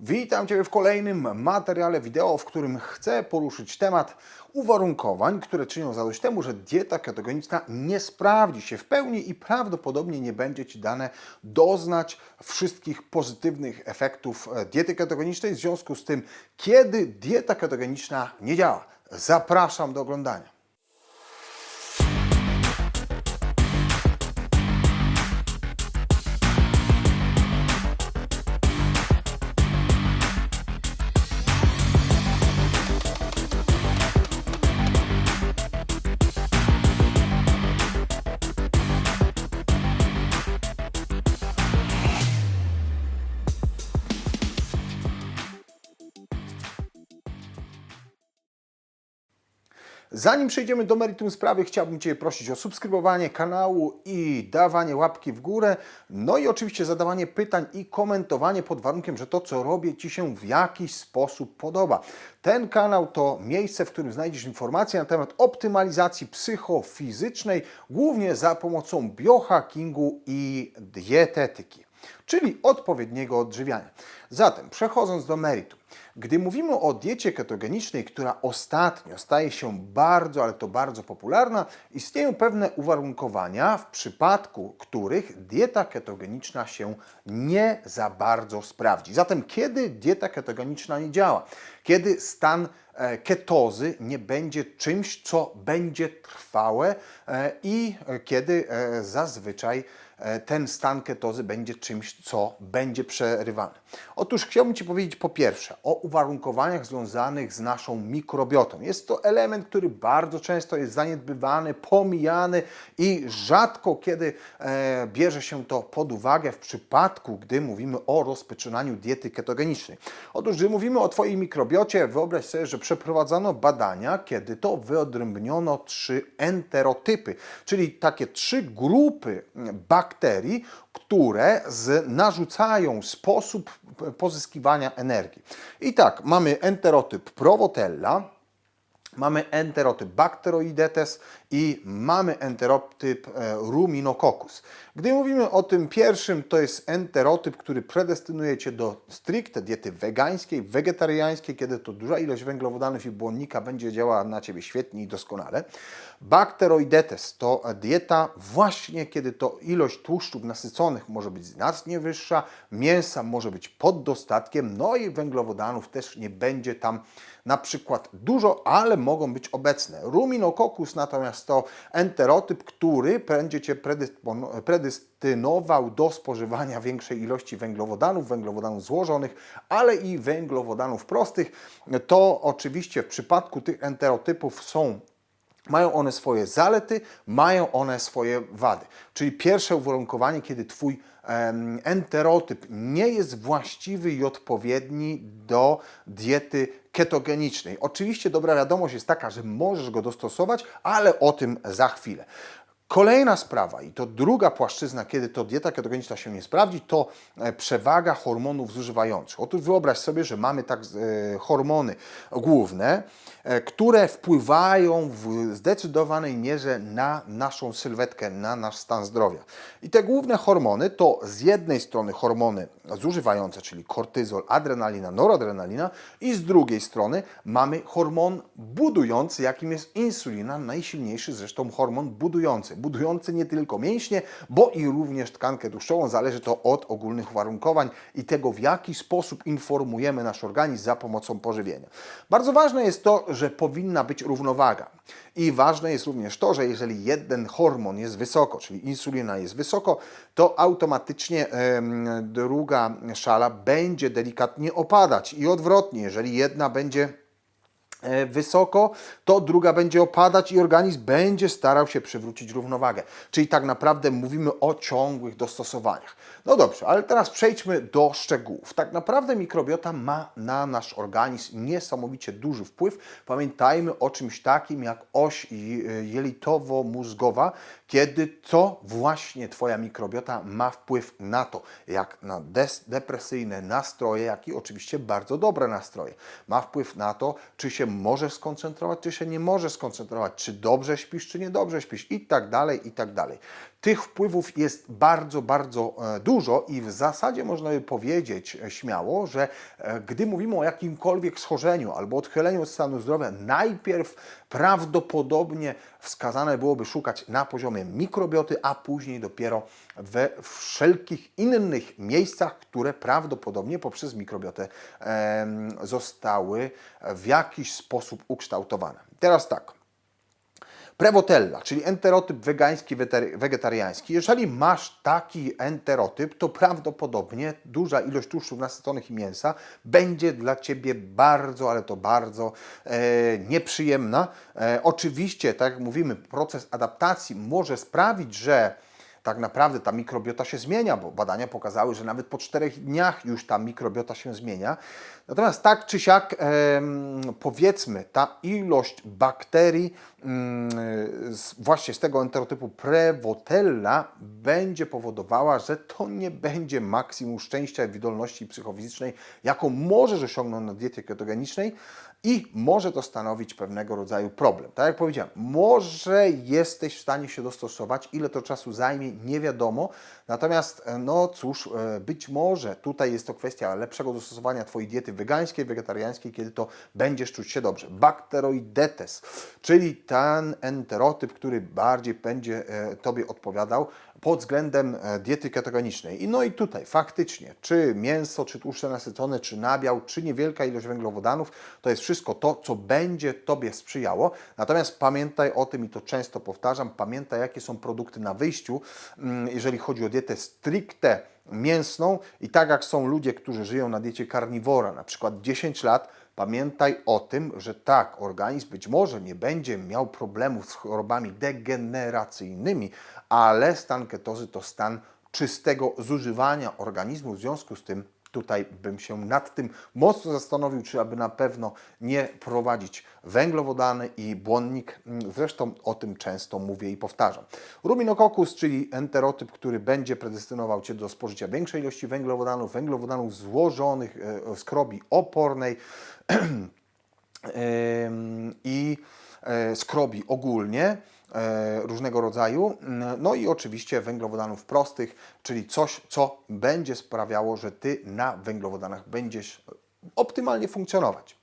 Witam Cię w kolejnym materiale wideo, w którym chcę poruszyć temat uwarunkowań, które czynią zadość temu, że dieta ketogeniczna nie sprawdzi się w pełni i prawdopodobnie nie będzie Ci dane doznać wszystkich pozytywnych efektów e, diety ketogenicznej. W związku z tym, kiedy dieta ketogeniczna nie działa, zapraszam do oglądania. Zanim przejdziemy do meritum sprawy, chciałbym Cię prosić o subskrybowanie kanału i dawanie łapki w górę. No i oczywiście zadawanie pytań i komentowanie pod warunkiem, że to, co robię, Ci się w jakiś sposób podoba. Ten kanał to miejsce, w którym znajdziesz informacje na temat optymalizacji psychofizycznej, głównie za pomocą biohackingu i dietetyki czyli odpowiedniego odżywiania. Zatem, przechodząc do meritum. Gdy mówimy o diecie ketogenicznej, która ostatnio staje się bardzo, ale to bardzo popularna, istnieją pewne uwarunkowania, w przypadku których dieta ketogeniczna się nie za bardzo sprawdzi. Zatem, kiedy dieta ketogeniczna nie działa? Kiedy stan e, ketozy nie będzie czymś, co będzie trwałe e, i kiedy e, zazwyczaj ten stan ketozy będzie czymś, co będzie przerywane. Otóż chciałbym Ci powiedzieć po pierwsze o uwarunkowaniach związanych z naszą mikrobiotą. Jest to element, który bardzo często jest zaniedbywany, pomijany i rzadko kiedy e, bierze się to pod uwagę w przypadku, gdy mówimy o rozpoczynaniu diety ketogenicznej. Otóż, gdy mówimy o Twojej mikrobiocie, wyobraź sobie, że przeprowadzono badania, kiedy to wyodrębniono trzy enterotypy, czyli takie trzy grupy bakterii, które z, narzucają sposób pozyskiwania energii. I tak, mamy enterotyp Provotella, mamy enterotyp Bacteroidetes i mamy enterotyp e, Ruminococcus. Gdy mówimy o tym pierwszym, to jest enterotyp, który predestynuje Cię do stricte diety wegańskiej, wegetariańskiej, kiedy to duża ilość węglowodanów i błonnika będzie działała na Ciebie świetnie i doskonale. Bacteroidetes to dieta właśnie, kiedy to ilość tłuszczów nasyconych może być znacznie wyższa, mięsa może być pod dostatkiem, no i węglowodanów też nie będzie tam na przykład dużo, ale mogą być obecne. Ruminococcus natomiast to enterotyp, który będzie Cię predestynował do spożywania większej ilości węglowodanów, węglowodanów złożonych, ale i węglowodanów prostych. To oczywiście w przypadku tych enterotypów są mają one swoje zalety, mają one swoje wady. Czyli pierwsze uwarunkowanie, kiedy Twój enterotyp nie jest właściwy i odpowiedni do diety ketogenicznej. Oczywiście dobra wiadomość jest taka, że możesz go dostosować, ale o tym za chwilę. Kolejna sprawa, i to druga płaszczyzna, kiedy to dieta ketogeniczna się nie sprawdzi, to e, przewaga hormonów zużywających. Otóż wyobraź sobie, że mamy tak e, hormony główne, które wpływają w zdecydowanej mierze na naszą sylwetkę, na nasz stan zdrowia. I te główne hormony to z jednej strony hormony zużywające, czyli kortyzol, adrenalina, noradrenalina i z drugiej strony mamy hormon budujący, jakim jest insulina, najsilniejszy zresztą hormon budujący. Budujący nie tylko mięśnie, bo i również tkankę tłuszczową. Zależy to od ogólnych uwarunkowań i tego, w jaki sposób informujemy nasz organizm za pomocą pożywienia. Bardzo ważne jest to, że powinna być równowaga. I ważne jest również to, że jeżeli jeden hormon jest wysoko, czyli insulina jest wysoko, to automatycznie druga szala będzie delikatnie opadać i odwrotnie, jeżeli jedna będzie wysoko, to druga będzie opadać i organizm będzie starał się przywrócić równowagę. Czyli tak naprawdę mówimy o ciągłych dostosowaniach. No dobrze, ale teraz przejdźmy do szczegółów. Tak naprawdę mikrobiota ma na nasz organizm niesamowicie duży wpływ. Pamiętajmy o czymś takim jak oś jelitowo-mózgowa, kiedy to właśnie Twoja mikrobiota ma wpływ na to, jak na depresyjne nastroje, jak i oczywiście bardzo dobre nastroje. Ma wpływ na to, czy się możesz skoncentrować, czy się nie możesz skoncentrować, czy dobrze śpisz, czy niedobrze śpisz i tak dalej, i tak dalej. Tych wpływów jest bardzo, bardzo e, dużo i w zasadzie można by powiedzieć e, śmiało, że e, gdy mówimy o jakimkolwiek schorzeniu albo odchyleniu od stanu zdrowia, najpierw prawdopodobnie wskazane byłoby szukać na poziomie mikrobioty, a później dopiero we wszelkich innych miejscach, które prawdopodobnie poprzez mikrobiotę zostały w jakiś sposób ukształtowane. Teraz tak. Prewotella, czyli enterotyp wegański, wegetariański. Jeżeli masz taki enterotyp, to prawdopodobnie duża ilość tłuszczów nasyconych i mięsa będzie dla Ciebie bardzo, ale to bardzo e, nieprzyjemna. E, oczywiście, tak jak mówimy, proces adaptacji może sprawić, że tak naprawdę ta mikrobiota się zmienia, bo badania pokazały, że nawet po czterech dniach już ta mikrobiota się zmienia. Natomiast tak czy siak, powiedzmy, ta ilość bakterii mm, właśnie z tego enterotypu Prevotella będzie powodowała, że to nie będzie maksimum szczęścia i wydolności psychofizycznej, jaką możesz osiągnąć na diecie ketogenicznej i może to stanowić pewnego rodzaju problem. Tak jak powiedziałem, może jesteś w stanie się dostosować, ile to czasu zajmie, nie wiadomo. Natomiast, e, no cóż, e, być może tutaj jest to kwestia lepszego dostosowania Twojej diety wegańskiej, wegetariańskiej, kiedy to będziesz czuć się dobrze. Bacteroidetes, czyli ten enterotyp, który bardziej będzie e, Tobie odpowiadał pod względem diety ketogenicznej. I no i tutaj faktycznie, czy mięso, czy tłuszcze nasycone, czy nabiał, czy niewielka ilość węglowodanów, to jest wszystko to, co będzie Tobie sprzyjało. Natomiast pamiętaj o tym, i to często powtarzam, pamiętaj, jakie są produkty na wyjściu, jeżeli chodzi o dietę stricte mięsną i tak jak są ludzie, którzy żyją na diecie karniwora, na przykład 10 lat, Pamiętaj o tym, że tak, organizm być może nie będzie miał problemów z chorobami degeneracyjnymi, ale stan ketozy to stan czystego zużywania organizmu. W związku z tym tutaj bym się nad tym mocno zastanowił, czy aby na pewno nie prowadzić węglowodany i błonnik. Zresztą o tym często mówię i powtarzam. Ruminococcus, czyli enterotyp, który będzie predestynował Cię do spożycia większej ilości węglowodanów, węglowodanów złożonych, e, skrobi opornej, i e, skrobi ogólnie różnego rodzaju, no i oczywiście węglowodanów prostych, czyli coś, co będzie sprawiało, że Ty na węglowodanach będziesz optymalnie funkcjonować.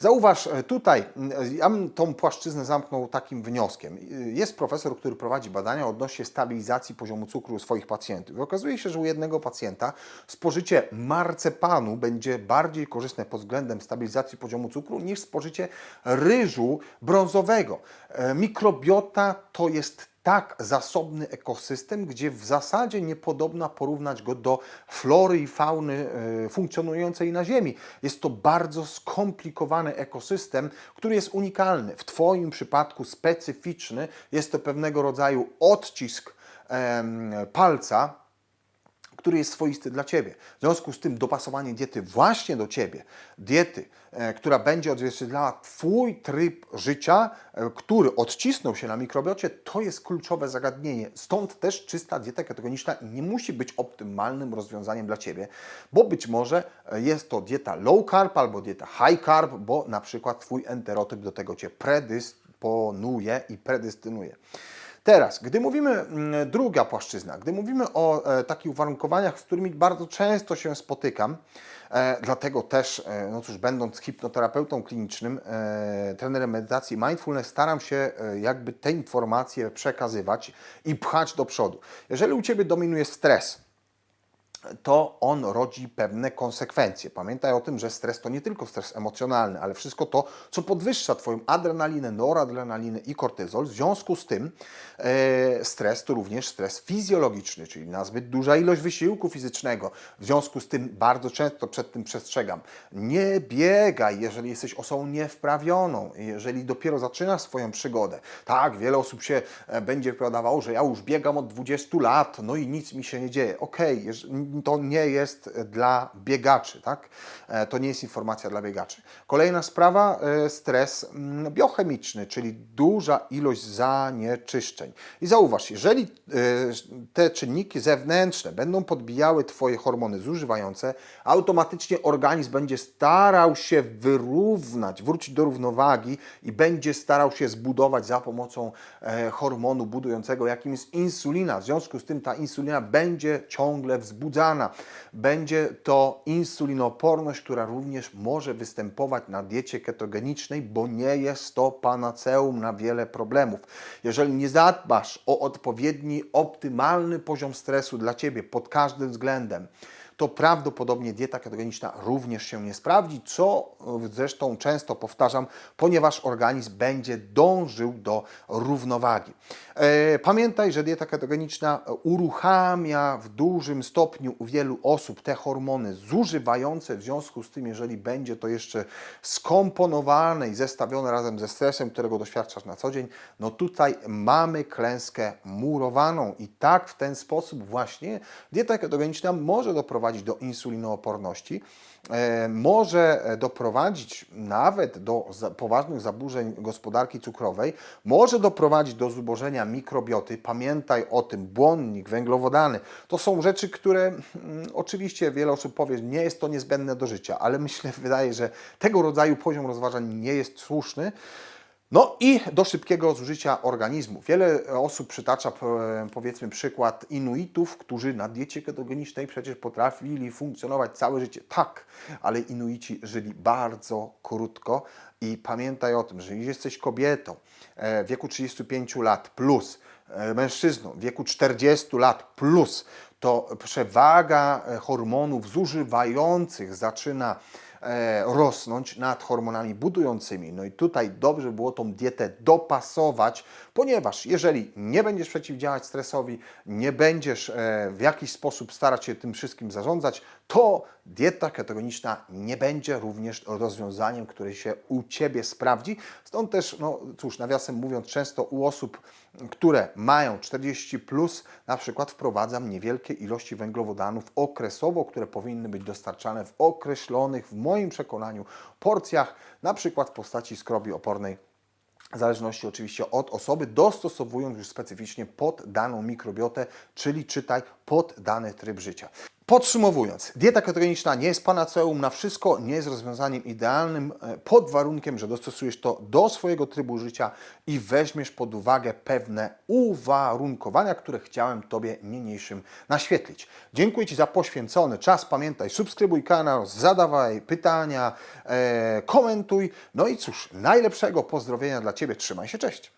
Zauważ e, tutaj, m, ja bym tą płaszczyznę zamknął takim wnioskiem. Y, Jest profesor, który prowadzi badania odnośnie stabilizacji poziomu cukru u swoich pacjentów. I okazuje się, że u jednego pacjenta spożycie marcepanu będzie bardziej korzystne pod względem stabilizacji poziomu cukru niż spożycie ryżu brązowego. E, Mikrobiota to jest tak zasobny ekosystem, gdzie w zasadzie niepodobna porównać go do flory i fauny e, funkcjonującej na Ziemi. Jest to bardzo skomplikowany ekosystem, który jest unikalny. W Twoim przypadku specyficzny. Jest to pewnego rodzaju odcisk palca, który jest swoisty dla Ciebie. W związku z tym dopasowanie diety właśnie do Ciebie, diety, e, która będzie odzwierciedlała Twój tryb życia, e, który odcisnął się na mikrobiocie, to jest kluczowe zagadnienie. Stąd też czysta dieta ketogeniczna nie musi być optymalnym rozwiązaniem dla Ciebie, bo być może e, jest to dieta low carb albo dieta high carb, bo na przykład Twój enterotyp do tego Cię predysponuje i predystynuje. Teraz, gdy mówimy, mm, druga płaszczyzna, gdy mówimy o e, takich uwarunkowaniach, z którymi bardzo często się spotykam, e, dlatego też, e, no cóż, będąc hipnoterapeutą klinicznym, trenerem medytacji mindfulness, staram się jakby te informacje przekazywać i pchać do przodu. Jeżeli u Ciebie dominuje stres, to on rodzi pewne konsekwencje. Pamiętaj o tym, że stres to nie tylko stres emocjonalny, ale wszystko to, co podwyższa Twoją adrenalinę, noradrenalinę i kortyzol. W związku z tym e, stres to również stres fizjologiczny, czyli nazbyt duża ilość wysiłku fizycznego. W związku z tym bardzo często przed tym przestrzegam. Nie biegaj, jeżeli jesteś osobą niewprawioną, jeżeli dopiero zaczynasz swoją przygodę. Tak, wiele osób się e, będzie wypowiadawało, że ja już biegam od 20 lat, no i nic mi się nie dzieje. Okej, okay, to nie jest dla biegaczy, tak? E, To nie jest informacja dla biegaczy. Kolejna sprawa, e, stres mm, biochemiczny, czyli duża ilość zanieczyszczeń. I zauważ, jeżeli e, te czynniki zewnętrzne będą podbijały Twoje hormony zużywające, automatycznie organizm będzie starał się wyrównać, wrócić do równowagi i będzie starał się zbudować za pomocą hormonu budującego, jakim jest insulina. W związku z tym ta insulina będzie ciągle wzbudzana. Będzie to insulinooporność, która również może występować na diecie ketogenicznej, bo nie jest to panaceum na wiele problemów. Jeżeli nie zadbasz o odpowiedni, optymalny poziom stresu dla Ciebie pod każdym względem, to prawdopodobnie dieta ketogeniczna również się nie sprawdzi, co zresztą często powtarzam, ponieważ organizm będzie dążył do równowagi. E, Pamiętaj, że dieta ketogeniczna uruchamia w dużym stopniu u wielu osób te hormony zużywające, w związku z tym, jeżeli będzie to jeszcze skomponowane i zestawione razem ze stresem, którego doświadczasz na co dzień, no tutaj mamy klęskę murowaną i tak w ten sposób właśnie dieta ketogeniczna może doprowadzić do insulinooporności, e, może doprowadzić nawet do poważnych zaburzeń gospodarki cukrowej, może doprowadzić do zubożenia mikrobioty. Pamiętaj o tym, błonnik, węglowodany, to są rzeczy, które mm, oczywiście wiele osób powie, nie jest to niezbędne do życia, ale myślę, wydaje, że tego rodzaju poziom rozważań nie jest słuszny. No i do szybkiego zużycia organizmu. Wiele osób przytacza p- powiedzmy przykład Inuitów, którzy na diecie ketogenicznej przecież potrafili funkcjonować całe życie. Tak, ale Inuici żyli bardzo krótko i pamiętaj o tym, że jeśli jesteś kobietą e, w wieku 35 lat plus, e, mężczyzną w wieku 40 lat plus, to przewaga e, hormonów zużywających zaczyna e, rosnąć nad hormonami budującymi. No i tutaj dobrze było tą dietę dopasować, ponieważ jeżeli nie będziesz przeciwdziałać stresowi, nie będziesz e, w jakiś sposób starać się tym wszystkim zarządzać, to dieta ketogeniczna nie będzie również rozwiązaniem, które się u Ciebie sprawdzi. Stąd też, no cóż, nawiasem mówiąc, często u osób, które mają 40 plus, na przykład wprowadzam niewielkie ilości węglowodanów okresowo, które powinny być dostarczane w określonych, w moim przekonaniu, porcjach, na przykład w postaci skrobi opornej w zależności oczywiście od osoby, dostosowując już specyficznie pod daną mikrobiotę, czyli czytaj pod dany tryb życia. Podsumowując, dieta ketogeniczna nie jest panaceum na wszystko, nie jest rozwiązaniem idealnym, e, pod warunkiem, że dostosujesz to do swojego trybu życia i weźmiesz pod uwagę pewne uwarunkowania, które chciałem Tobie niniejszym naświetlić. Dziękuję Ci za poświęcony czas. Pamiętaj, subskrybuj kanał, zadawaj pytania, e, komentuj. No i cóż, najlepszego pozdrowienia dla Ciebie. Trzymaj się, cześć.